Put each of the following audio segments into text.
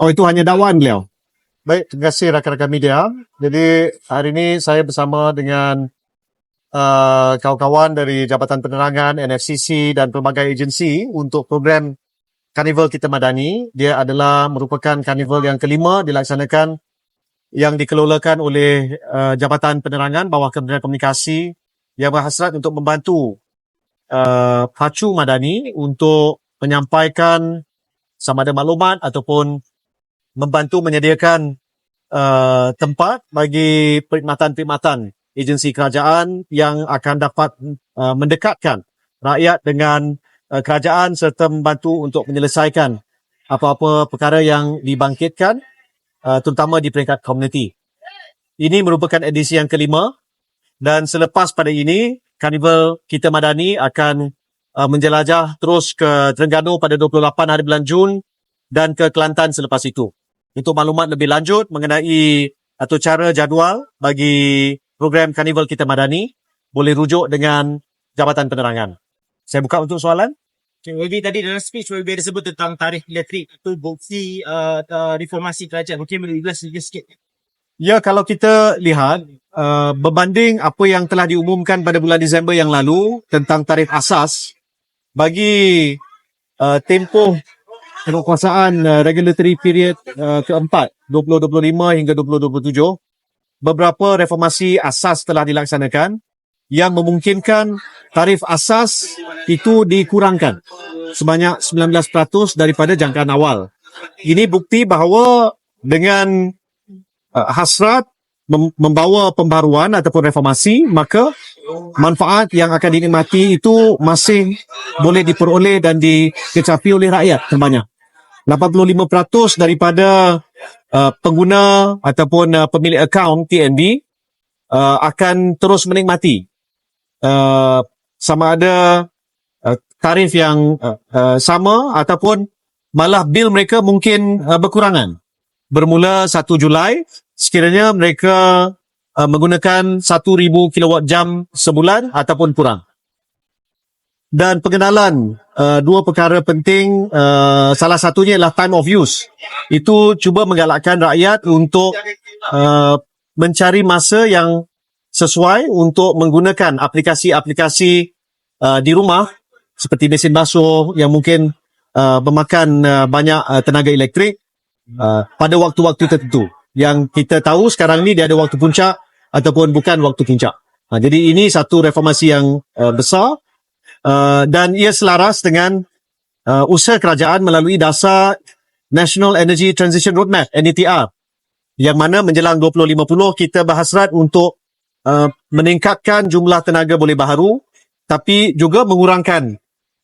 Oh itu hanya dakwaan beliau. Baik, terima kasih rakan-rakan media. Jadi hari ini saya bersama dengan uh, kawan-kawan dari Jabatan Penerangan, NFCC dan pelbagai agensi untuk program Karnival Kita Madani. Dia adalah merupakan karnival yang kelima dilaksanakan yang dikelolakan oleh uh, Jabatan Penerangan bawah Kementerian Komunikasi yang berhasrat untuk membantu uh, Pacu Madani untuk menyampaikan sama ada maklumat ataupun membantu menyediakan uh, tempat bagi perkhidmatan-perkhidmatan agensi kerajaan yang akan dapat uh, mendekatkan rakyat dengan uh, kerajaan serta membantu untuk menyelesaikan apa-apa perkara yang dibangkitkan uh, terutama di peringkat komuniti. Ini merupakan edisi yang kelima dan selepas pada ini Karnival Kita Madani akan uh, menjelajah terus ke Terengganu pada 28 hari bulan Jun dan ke Kelantan selepas itu. Untuk maklumat lebih lanjut mengenai atau cara jadual bagi program Karnival Kita Madani, boleh rujuk dengan Jabatan Penerangan. Saya buka untuk soalan. Okay, YB tadi dalam speech YB ada sebut tentang tarikh elektrik itu bukti uh, uh, reformasi kerajaan. Mungkin boleh jelas sikit. Ya, kalau kita lihat uh, berbanding apa yang telah diumumkan pada bulan Disember yang lalu tentang tarikh asas bagi uh, tempoh penguasaan uh, regulatory period uh, keempat 2025 hingga 2027 beberapa reformasi asas telah dilaksanakan yang memungkinkan tarif asas itu dikurangkan sebanyak 19% daripada jangkaan awal. Ini bukti bahawa dengan uh, hasrat mem- membawa pembaruan ataupun reformasi maka manfaat yang akan dinikmati itu masih boleh diperoleh dan dikecapi oleh rakyat terbanyak. 85% daripada uh, pengguna ataupun uh, pemilik akaun TNB uh, akan terus menikmati uh, sama ada uh, tarif yang uh, uh, sama ataupun malah bil mereka mungkin uh, berkurangan. Bermula 1 Julai sekiranya mereka uh, menggunakan 1000 kilowatt jam sebulan ataupun kurang. Dan pengenalan uh, dua perkara penting uh, salah satunya ialah time of use. Itu cuba menggalakkan rakyat untuk uh, mencari masa yang sesuai untuk menggunakan aplikasi-aplikasi uh, di rumah seperti mesin basuh yang mungkin uh, memakan uh, banyak uh, tenaga elektrik uh, pada waktu-waktu tertentu. Yang kita tahu sekarang ni dia ada waktu puncak ataupun bukan waktu puncak. Uh, jadi ini satu reformasi yang uh, besar uh, dan ia selaras dengan uh, usaha kerajaan melalui dasar National Energy Transition Roadmap NETR yang mana menjelang 2050 kita berhasrat untuk uh, meningkatkan jumlah tenaga boleh baharu tapi juga mengurangkan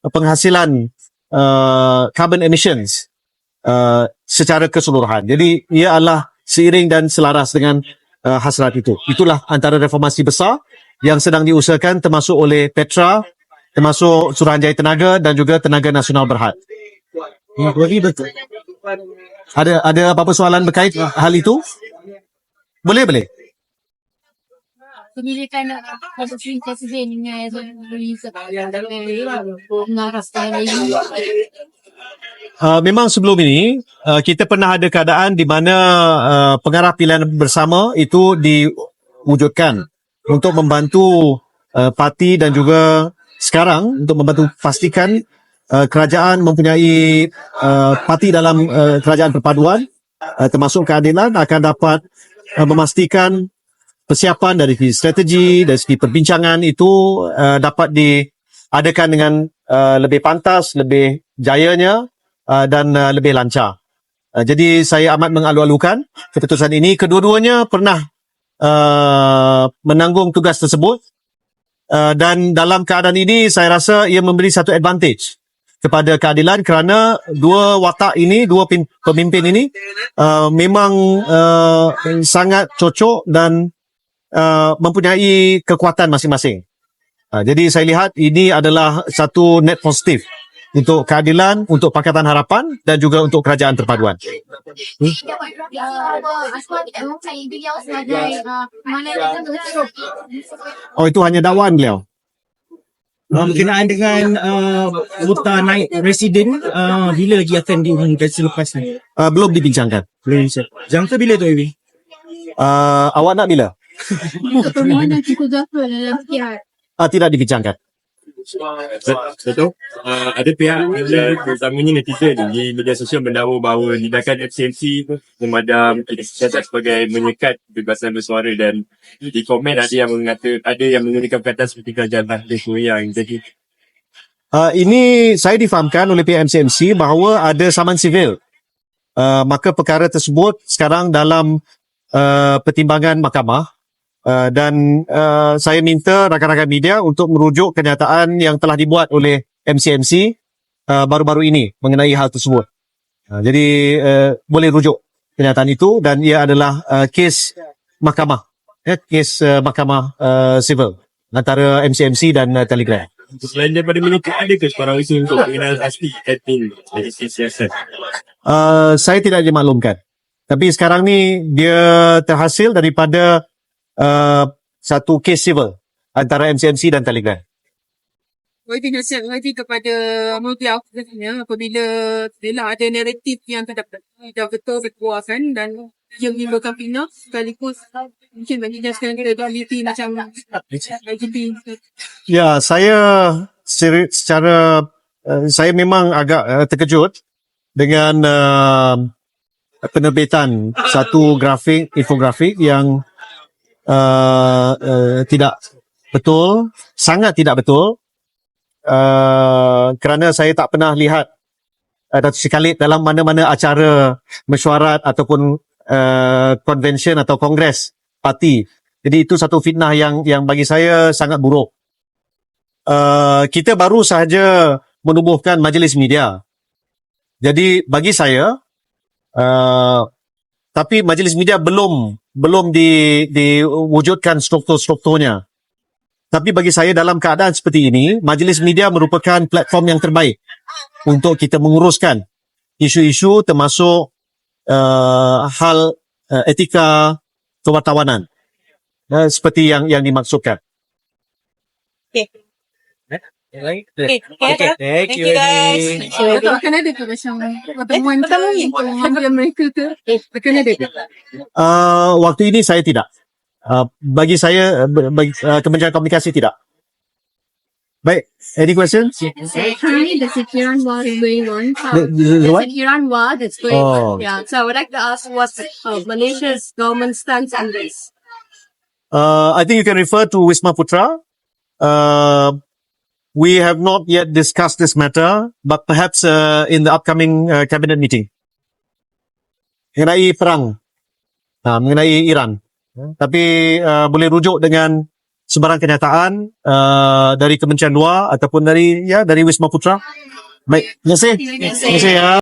penghasilan uh, carbon emissions uh, secara keseluruhan. Jadi ia adalah seiring dan selaras dengan uh, hasrat itu. Itulah antara reformasi besar yang sedang diusahakan termasuk oleh Petra, termasuk Suruhanjaya Tenaga dan juga Tenaga Nasional Berhad. Ya, betul. Ada ada apa-apa soalan berkait hal itu? Boleh boleh. Pemilikan dengan. Uh, memang sebelum ini uh, kita pernah ada keadaan di mana uh, pengarah pilihan bersama itu diwujudkan untuk membantu uh, parti dan juga sekarang untuk membantu pastikan uh, kerajaan mempunyai uh, parti dalam uh, kerajaan perpaduan uh, termasuk keadilan akan dapat uh, memastikan persiapan dari segi strategi dari segi perbincangan itu uh, dapat diadakan dengan uh, lebih pantas, lebih jayanya uh, dan uh, lebih lancar. Uh, jadi saya amat mengalu-alukan keputusan ini. Kedua-duanya pernah uh, menanggung tugas tersebut uh, dan dalam keadaan ini saya rasa ia memberi satu advantage kepada keadilan kerana dua watak ini, dua pin- pemimpin ini uh, memang uh, sangat cocok dan uh, mempunyai kekuatan masing-masing. Uh, jadi saya lihat ini adalah satu net positif untuk keadilan, untuk Pakatan Harapan dan juga untuk kerajaan terpaduan. Uh, yang Oh itu hanya dakwaan beliau. Uh, berkenaan dengan uh, kuota naik residen uh, bila lagi akan diumumkan selepas ni? Uh, belum dibincangkan. Boleh Sir. Jangka bila tu Ewi? Uh, awak nak bila? Permohonan cukup berapa dalam pihak? Uh, tidak dibincangkan. Betul. Uh, ada pihak uh, terutamanya netizen di media sosial mendakwa bahawa tindakan FCMC memadam kesihatan sebagai menyekat kebebasan bersuara dan di komen ada yang mengata ada yang menggunakan perkataan seperti kerajaan Mahlis yang jadi Uh, ini saya difahamkan oleh pihak MCMC bahawa ada saman sivil. Uh, maka perkara tersebut sekarang dalam uh, pertimbangan mahkamah uh, dan uh, saya minta rakan-rakan media untuk merujuk kenyataan yang telah dibuat oleh MCMC uh, baru-baru ini mengenai hal tersebut. Uh, jadi uh, boleh rujuk kenyataan itu dan ia adalah uh, kes mahkamah. Ya, kes uh, mahkamah uh, sivil antara MCMC dan uh, Telegram. selain daripada menyukai ada ke sebarang isu untuk pengenalan asli admin dari siasat Uh, saya tidak dimaklumkan. Tapi sekarang ni dia terhasil daripada uh, satu kes civil antara MCMC dan Telegram. YB nasihat lagi kepada media katanya apabila bila ada naratif yang tak dapat dah betul berkuaskan dan ia menimbulkan fitnah sekaligus mungkin bagi dia sekarang kita reality macam IGP Ya, saya seri- secara uh, saya memang agak uh, terkejut dengan uh, penerbitan satu grafik infografik yang uh, uh, tidak betul, sangat tidak betul. Uh, kerana saya tak pernah lihat uh, Datuk Sri Khalid dalam mana-mana acara mesyuarat ataupun uh, convention atau kongres parti. Jadi itu satu fitnah yang yang bagi saya sangat buruk. Uh, kita baru sahaja menubuhkan majlis media. Jadi bagi saya, uh, tapi majlis media belum belum di, diwujudkan struktur-strukturnya. Tapi bagi saya dalam keadaan seperti ini, majlis media merupakan platform yang terbaik untuk kita menguruskan isu-isu termasuk uh, hal uh, etika kewartawanan uh, seperti yang yang dimaksudkan. Okay, Okay, okay. Thank you, macam pertemuan untuk mengambil mereka ke akan ada ke Uh, waktu ini saya tidak. Uh, bagi saya, uh, bagi, uh, Kementerian Komunikasi tidak. Baik, any questions? Currently, the Sekiran war is going on. The, the, the the what? Sekiran war that's going Oh. on. Yeah. So I would like to ask what's uh, Malaysia's government stance on this? Uh, I think you can refer to Wisma Putra. Uh, we have not yet discussed this matter, but perhaps uh, in the upcoming uh, cabinet meeting. Mengenai perang, uh, mengenai Iran. Tapi uh, boleh rujuk dengan sebarang kenyataan uh, dari Kementerian Luar ataupun dari ya dari Wisma Putra. Baik, terima kasih. Terima kasih ya.